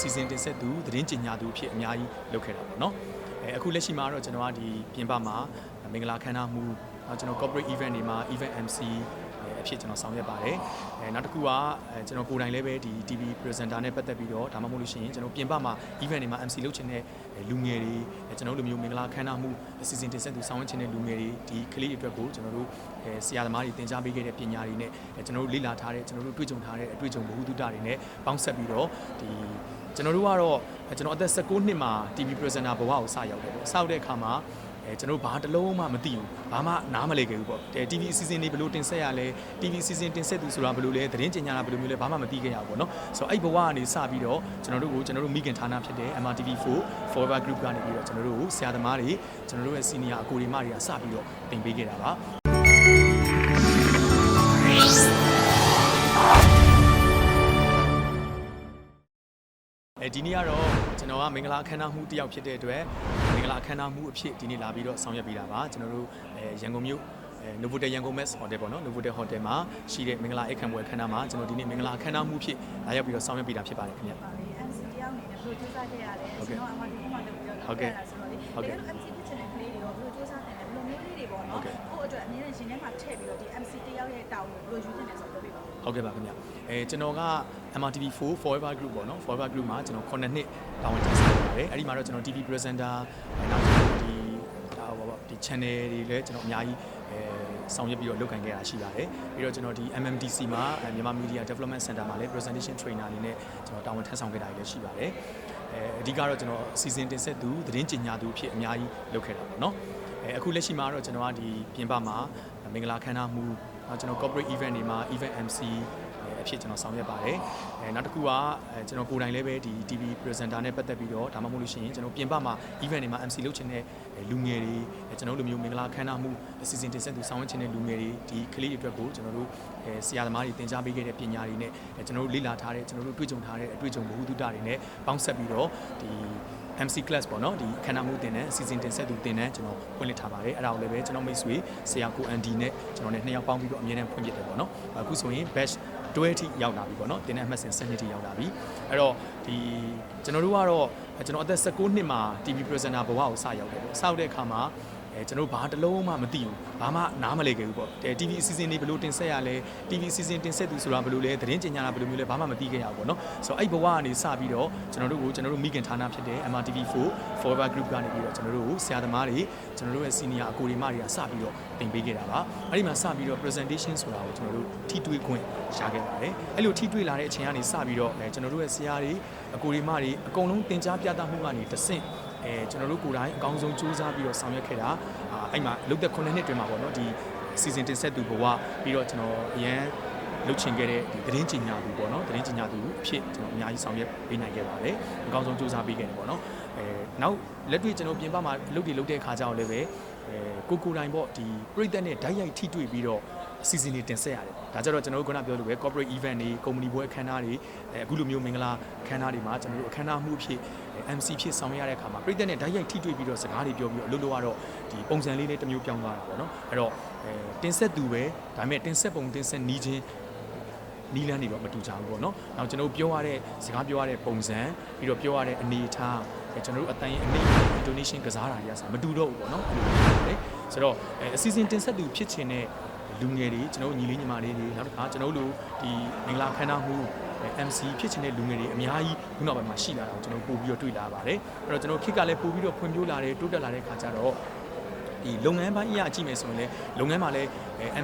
စီစဉ်တင်ဆက်သူသတင်းကြေညာသူအဖြစ်အများကြီးလုပ်ခဲ့တာပေါ့နော်အဲအခုလက်ရှိမှာတော့ကျွန်တော်ကဒီပြင်ပမှာမင်္ဂလာခမ်းနားမှုနောက်ကျွန်တော် corporate event တွေမှာ event MC အဲအ ဖြစ်ကျွန်တော်ဆောင်ရွက်ပါတယ်အဲနောက်တစ်ခုကအဲကျွန်တော်ကိုယ်တိုင်လည်းပဲဒီ TV presenter နဲ့ပတ်သက်ပြီးတော့ဒါမှမဟုတ်လို့ရှိရင်ကျွန်တော်ပြင်ပမှာ event တွေမှာ MC လုပ်ချင်တဲ့အဲလူငယ်တွေအဲကျွန်တော်တို့လိုမျိုးမင်္ဂလာခမ်းနားမှုအစီအစဉ်တင်ဆက်သူဆောင်ရွက်ချင်တဲ့လူငယ်တွေဒီကလေးတွေအတွက်ကိုကျွန်တော်တို့အဲဆရာသမားတွေသင်ကြားပေးခဲ့တဲ့ပညာတွေနဲ့အဲကျွန်တော်တို့လေ့လာထားတဲ့ကျွန်တော်တို့တွေ့ကြုံထားတဲ့အတွေ့အကြုံဘ ഹു တုတတွေနဲ့ပေါင်းဆက်ပြီးတော့ဒီကျွန်တော်တို့ကတော့အဲကျွန်တော်အသက်16နှစ်မှာ TV presenter ဘဝကိုစရောက်တယ်ပေါ့စရောက်တဲ့အခါမှာ အဲကျွန်တော်တို့ဘာတစ်လုံးမှမသိဘူးဘာမှနားမလည်ခဲ့ဘူးပေါ့အဲ TV အစီအစဉ်တွေဘယ်လိုတင်ဆက်ရလဲ TV အစီအစဉ်တင်ဆက်သူဆိုတာဘယ်လိုလဲသတင်းကြေညာတာဘယ်လိုမျိုးလဲဘာမှမသိခဲ့ရဘူးပေါ့နော်ဆိုတော့အဲ့ဘဝကနေစပြီးတော့ကျွန်တော်တို့ကိုကျွန်တော်တို့မိခင်ဌာနဖြစ်တဲ့ MRTV4 Forever Group ကနေပြီးတော့ကျွန်တော်တို့ကိုဆရာသမားတွေကျွန်တော်တို့ရဲ့ senior အကိုတွေမတွေကစပြီးတော့တင်ပေးခဲ့တာပါ အဲဒီနေ့ကတော့ကျွန်တော်ကမင်္ဂလာအခမ်းအနားမှုတစ်ယောက်ဖြစ်တဲ့အတွက်မင်္ဂလာအခမ်းအနားမှုအဖြစ်ဒီနေ့လာပြီးတော့ဆောင်ရွက်ပေးတာပါကျွန်တော်တို့အဲရန်ကုန်မြို့အဲ Novotel ရန်ကုန် Mass Hotel ပေါ့နော် Novotel Hotel မှာရှိတဲ့မင်္ဂလာအိတ်ခံပွဲအခမ်းအနားမှာကျွန်တော်ဒီနေ့မင်္ဂလာအခမ်းအနားမှုဖြစ်လာရောက်ပြီးတော့ဆောင်ရွက်ပေးတာဖြစ်ပါတယ်ခင်ဗျပါလေ MC တယောက်အနေနဲ့ဘယ်လိုစူးစမ်းခဲ့ရလဲဟုတ်ကဲ့ကျွန်တော်အမှဒီမှာလုပ်ပြီးတော့ဟုတ်ကဲ့လုပ်ရတာဆိုတော့လေဟုတ်ကဲ့တကယ်လို့ MC ဖြစ်ချင်တဲ့ကလေးတွေရောဘယ်လိုစူးစမ်းနိုင်လဲဘယ်လိုမျိုးကလေးတွေပေါ့ဟုတ်နော်ကဲ့ကိုယ့်အတွက်အနည်းနဲ့ရှင်ထဲမှာထည့်ပြီးတော့ဒီ MC တယောက်ရဲ့တောင်းကိုဘယ်လိုယူတင်လဲဆိုတော့ပြောပြပါဦး ဟုတ်ကဲ့ပါခင်ဗျအဲကျွန်တော်က MRTV4 Forever Group ပေါ့နော် Forever Group မှာကျွန်တော်9နှစ်တာဝန်ထမ်းဆောင်ပါတယ်အဲ့ဒီမှာတော့ကျွန်တော် TV presenter အဲနောက်ကျွန်တော်ဒီဒါဟောပေါ့ဒီ channel တွေလည်းကျွန်တော်အများကြီးအဲဆောင်ရွက်ပြီးတော့လုပ်ကိုင်ခဲ့တာရှိပါတယ်ပြီးတော့ကျွန်တော်ဒီ MMDC မှာအဲမြန်မာ Media Development Center မှာလည်း presentation trainer အနေနဲ့ကျွန်တော်တာဝန်ထမ်းဆောင်ခဲ့တာလည်းရှိပါတယ်အဲအဓိကတော့ကျွန်တော်အစီအစဉ်တင်ဆက်သူသတင်းကြေညာသူအဖြစ်အများကြီးလုပ်ခဲ့တာပေါ့နော်အဲအခုလက်ရှိမှာတော့ကျွန်တော်ကဒီပြင်ပမှာမင်္ဂလာခမ်းနားမှုနော က်ကျွန်တော် corporate event တွေမှာ event MC အဲအဖြစ်ကျွန်တော်ဆောင်ရွက်ပါတယ်အဲနောက်တစ်ခုကအဲကျွန်တော်ကိုယ်တိုင်လည်းပဲဒီ TV presenter နဲ့ပတ်သက်ပြီးတော့ဒါမှမဟုတ်လို့ရှိရင်ကျွန်တော်ပြင်ပမှာ event တွေမှာ MC လုပ်ချင်တဲ့အဲလူငယ်တွေအဲကျွန်တော်တို့လိုမျိုးမင်္ဂလာခမ်းနားမှုအစီအစဉ်တင်ဆက်သူဆောင်ရွက်ချင်တဲ့လူငယ်တွေဒီကလေးတွေအတွက်ကိုကျွန်တော်တို့အဲဆရာသမားတွေသင်ကြားပေးခဲ့တဲ့ပညာတွေနဲ့အဲကျွန်တော်တို့လေ့လာထားတဲ့ကျွန်တော်တို့တွေ့ကြုံထားတဲ့အတွေ့အကြုံဘ ഹു တုတတွေနဲ့ပေါင်းဆက်ပြီးတော့ဒီ MC class ပေါ့နော်ဒီခန္ဓာမှုတင်တဲ့စီစဉ်တင်ဆက်သူတင်တဲ့ကျွန်တော်ဖွင့်လှစ်ထားပါတယ်အဲ့ဒါကိုလည်းပဲကျွန်တော်မိတ်ဆွေဆရာကိုအန်ဒီနဲ့ကျွန်တော်နဲ့နှစ်ယောက်ပေါင်းပြီးတော့အမြဲတမ်းဖွင့်ပြတယ်ပေါ့နော်အခုဆိုရင် batch 12ထိရောက်လာပြီပေါ့နော်တင်တဲ့အမှတ်စဉ်7ထိရောက်လာပြီအဲ့တော့ဒီကျွန်တော်တို့ကတော့ကျွန်တော်အသက်16နှစ်မှာ TV presenter ဘဝကိုစရောက်တယ်ပေါ့စရောက်တဲ့အခါမှာ အဲကျွန်တော်ဘာတစ်လုံးမှမသိဘူးဘာမှနားမလည်ခဲ့ဘူးပေါ့အဲ TV အစီအစဉ်တွေဘယ်လိုတင်ဆက်ရလဲ TV အစီအစဉ်တင်ဆက်သူဆိုတာဘယ်လိုလဲသတင်းကြေညာတာဘယ်လိုမျိုးလဲဘာမှမသိခဲ့ရဘူးပေါ့နော်ဆိုတော့အဲ့ဘဝကနေစပြီးတော့ကျွန်တော်တို့ကိုကျွန်တော်တို့မိခင်ဌာနဖြစ်တဲ့ MRTV4 Forever Group ကနေပြီးတော့ကျွန်တော်တို့ကိုဆရာသမားတွေကျွန်တော်တို့ရဲ့ senior အကိုတွေမတွေကစပြီးတော့တင်ပေးခဲ့တာပါအဲ့ဒီမှာစပြီးတော့ presentation ဆိုတာကိုကျွန်တော်တို့ထိတွေ့ခွင့်ရခဲ့ပါတယ်အဲ့လိုထိတွေ့လာတဲ့အချိန်ကနေစပြီးတော့အဲကျွန်တော်တို့ရဲ့ဆရာတွေအကိုတွေမတွေအကုန်လုံးသင်ကြားပြသမှုကနေတဆင့် အဲကျွန်တော်တို့ကိုယ်တိုင်အကောင်းဆုံးစူးစမ်းပြီးတော့ဆောင်ရွက်ခဲ့တာအာအဲ့မှာလုတ်သက်9နှစ်အတွင်းမှာပေါ့နော်ဒီစီစဉ်တင်ဆက်သူဘဝပြီးတော့ကျွန်တော်အရန်လှုပ်ချင်ခဲ့တဲ့ဒီသတင်းကြေညာသူပေါ့နော်သတင်းကြေညာသူအဖြစ်ကျွန်တော်အများကြီးဆောင်ရွက်ပေးနိုင်ခဲ့ပါတယ်အကောင်းဆုံးစူးစမ်းပေးခဲ့တယ်ပေါ့နော်အဲနောက်လက်တွေ့ကျွန်တော်ပြင်ပမှာလုပ်တည်လုပ်တဲ့ခါကြောင့်လည်းပဲအဲကိုကိုတိုင်းပေါ့ဒီပြည်သက်နဲ့ဓာတ်ရိုက်ထိတွေ့ပြီးတော့အစီအစဉ်တွေတင်ဆက်ရတယ်ဒါကြတော့ကျွန်တော်တို့ခုနပြောလို့ပဲ corporate event တွေ company ဘွဲအခမ်းအနားတွေအဲအခုလိုမျိုးမင်္ဂလာအခမ်းအနားတွေမှာကျွန်တော်တို့အခမ်းအနားမှုအဖြစ် MC ဖြစ်ဆောင်ရွက်ရတဲ့အခါမှာပြည်သက်နဲ့ဓာတ်ရိုက်ထိတွေ့ပြီးတော့စကားတွေပြောပြီးတော့အလုပ်လုပ်ရတော့ဒီပုံစံလေးလေးတစ်မျိုးပြောင်းသွားတာပေါ့နော်အဲ့တော့အဲတင်ဆက်သူပဲဒါပေမဲ့တင်ဆက်ပုံတင်ဆက်နီးချင်းနီးလန်းနေတော့မတူကြဘူးပေါ့နော်။နောက်ကျွန်တော်တို့ပြောရတဲ့စကားပြောရတဲ့ပုံစံပြီးတော့ပြောရတဲ့အနေအထားအဲကျွန်တော်တို့အတန်ရဲ့အနေ donation ကစားတာတွေကစားမတူတော့ဘူးပေါ့နော်။အဲ့လိုမျိုးလေ။ဆိုတော့အဲအစီအစဉ်တင်ဆက်သူဖြစ်ချင်တဲ့ လူငယ်တွေကျွန်တော်တို့ညီလေးညီမလေးတွေနောက်တစ်ခါကျွန်တော်တို့ဒီမင်္ဂလာခမ်းနားမှု MC ဖြစ်ချင်တဲ့လူငယ်တွေအများကြီးခုနောက်ပိုင်းမှာရှိလာတာကိုကျွန်တော်ပို့ပြီးတော့တွေ့လာပါတယ်အဲ့တော့ကျွန်တော်ခေတ်ကလည်းပို့ပြီးတော့ဖွံ့ဖြိုးလာတယ်တိုးတက်လာတဲ့ခါကျတော့ဒီလုပ်ငန်းပိုင်းအရာကြည့်မယ်ဆိုရင်လည်းလုပ်ငန်းမှာလည်း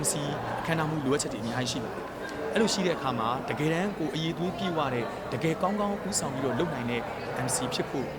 MC အခမ်းအနားမှုလိုအပ်ချက်တွေအများကြီးရှိပါတယ်အဲ့လိုရှိတဲ့အခါမှာတကယ်တမ်းကိုအရေးသွေးပြည့်ဝတဲ့တကယ်ကောင်းကောင်းဥဆောင်ပြီးတော့လုပ်နိုင်တဲ့ MC ဖြစ်ဖို့ဟို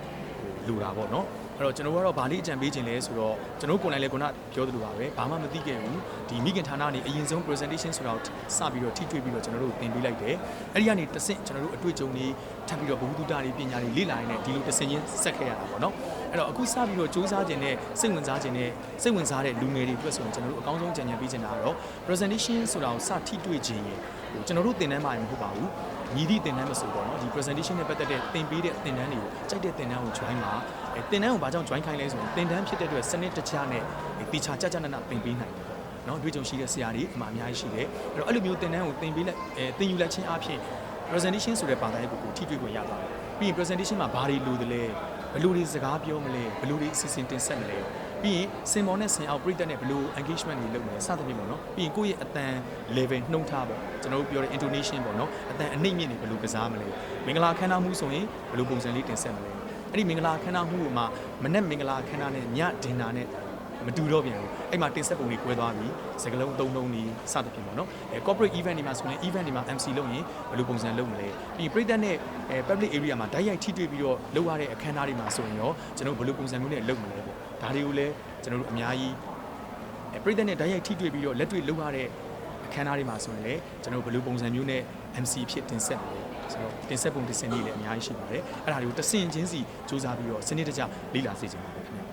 လိုတာပေါ့နော် အဲ့တော့ကျွန်တော်ကတော့ဗာလေးအကြံပေးခြင်းလဲဆိုတော့ကျွန်တော်ကိုယ်တိုင်လည်းခုနပြောသလိုပါပဲဘာမှမသိခဲ့ဘူးဒီမိခင်ဌာနကနေအရင်ဆုံး presentation ဆိုတော့စပြီးတော့ထိတွေ့ပြီးတော့ကျွန်တော်တို့သင်ပေးလိုက်တယ်အဲ့ဒီကနေတစ်ဆင့်ကျွန်တော်တို့အတွေ့အကြုံတွေထပ်ပြီးတော့ဘဝတုဒ္ဒတွေပညာတွေလေ့လာရင်းနဲ့ဒီလိုတစ်ဆင့်ချင်းဆက်ခဲ့ရတာပေါ့နော် အဲ့တော့အခုစပြီးတော့စူးစမ်းခြင်းနဲ့စိတ်ဝင်စားခြင်းနဲ့စိတ်ဝင်စားတဲ့လူငယ်တွေအတွက်ဆိုရင်ကျွန်တော်တို့အကောင်းဆုံးကြံ့ကြံပေးချင်တာကတော့ presentation ဆိုတာကိုစထိတွေ့ခြင်းရင်ဟိုကျွန်တော်တို့သင်တန်းမှာမဟုတ်ပါဘူးညီသည့်သင်တန်းမဆိုတော့เนาะဒီ presentation နဲ့ပတ်သက်တဲ့သင်ပေးတဲ့သင်တန်းတွေကိုကြိုက်တဲ့သင်တန်းကို join မှာအဲသင်တန်းကိုဘာကြောင့် join ခိုင်းလဲဆိုရင်သင်တန်းဖြစ်တဲ့အတွက်စနစ်တကျနဲ့တေချာကြကြနနသင်ပေးနိုင်တယ်ပေါ့เนาะတွေ့ကြုံရှိတဲ့ဆရာတွေအမှအများကြီးရှိတယ်အဲ့တော့အဲ့လိုမျိုးသင်တန်းကိုသင်ပေးလိုက်အဲသင်ယူလိုက်ခြင်းအပြင် presentation ဆိုတဲ့ဘာသာရပ်ကိုကိုထိတွေ့ခွင့်ရသွားတယ် ပြီးရင် presentation မှာဘာတွေလိုသလဲ ဘယ်လိုတွေစကားပြောမလဲဘယ်လိုတွေအစီအစဉ်တင်ဆက်မလဲပြီးရင်စင်ပေါ်နဲ့ဆင်အောင်ပြိတက်နဲ့ဘယ်လို engagement တွေလုပ်မလဲစသဖြင့်ပေါ့နော်ပြီးရင်ကိုယ့်ရဲ့အတန် level နှုံထားပေါ့ကျွန်တော်တို့ပြောတဲ့ intonation ပေါ့နော်အတန်အနှိမ့်မြင့်တွေဘယ်လိုကစားမလဲမင်္ဂလာခမ်းနားမှုဆိုရင်ဘယ်လိုပုံစံလေးတင်ဆက်မလဲအဲ့ဒီမင်္ဂလာခမ်းနားမှုမှာမနေ့မင်္ဂလာခမ်းနားနဲ့ညဒင်နာနဲ့ မတူတော့ပြန်ဘူးအဲ့မှာတင်ဆက်ပုံတွေကွဲသွားပြီစကလုံးအသုံးလုံးတွေစသဖြင့်ပေါ့နော်အဲ corporate event တွေမှာဆိုရင် event တွေမှာ MC လုပ်ရင်ဘယ်လိုပုံစံလုပ်မလဲပြီးပြည်သက်နဲ့အဲ public area မှာဓာတ်ရိုက်ထိတွေ့ပြီးတော့လုပ်ရတဲ့အခမ်းအနားတွေမှာဆိုရင်ရောကျွန်တော်တို့ဘယ်လိုပုံစံမျိုးနဲ့လုပ်မလဲပေါ့ဒါတွေကိုလည်းကျွန်တော်တို့အများကြီးအဲပြည်သက်နဲ့ဓာတ်ရိုက်ထိတွေ့ပြီးတော့လက်တွေ့လုပ်ရတဲ့အခမ်းအနားတွေမှာဆိုရင်လည်းကျွန်တော်တို့ဘယ်လိုပုံစံမျိုးနဲ့ MC ဖြစ်တင်ဆက်မလဲဆိုတော့တင်ဆက်ပုံတင်ဆက်နည်းလည်းအများကြီးရှိပါတယ်အဲ့ဒါတွေကိုတစ်ဆင့်ချင်းစီစူးစမ်းပြီးတော့စနစ်တကျလေ့လာစေချင်ပါတယ်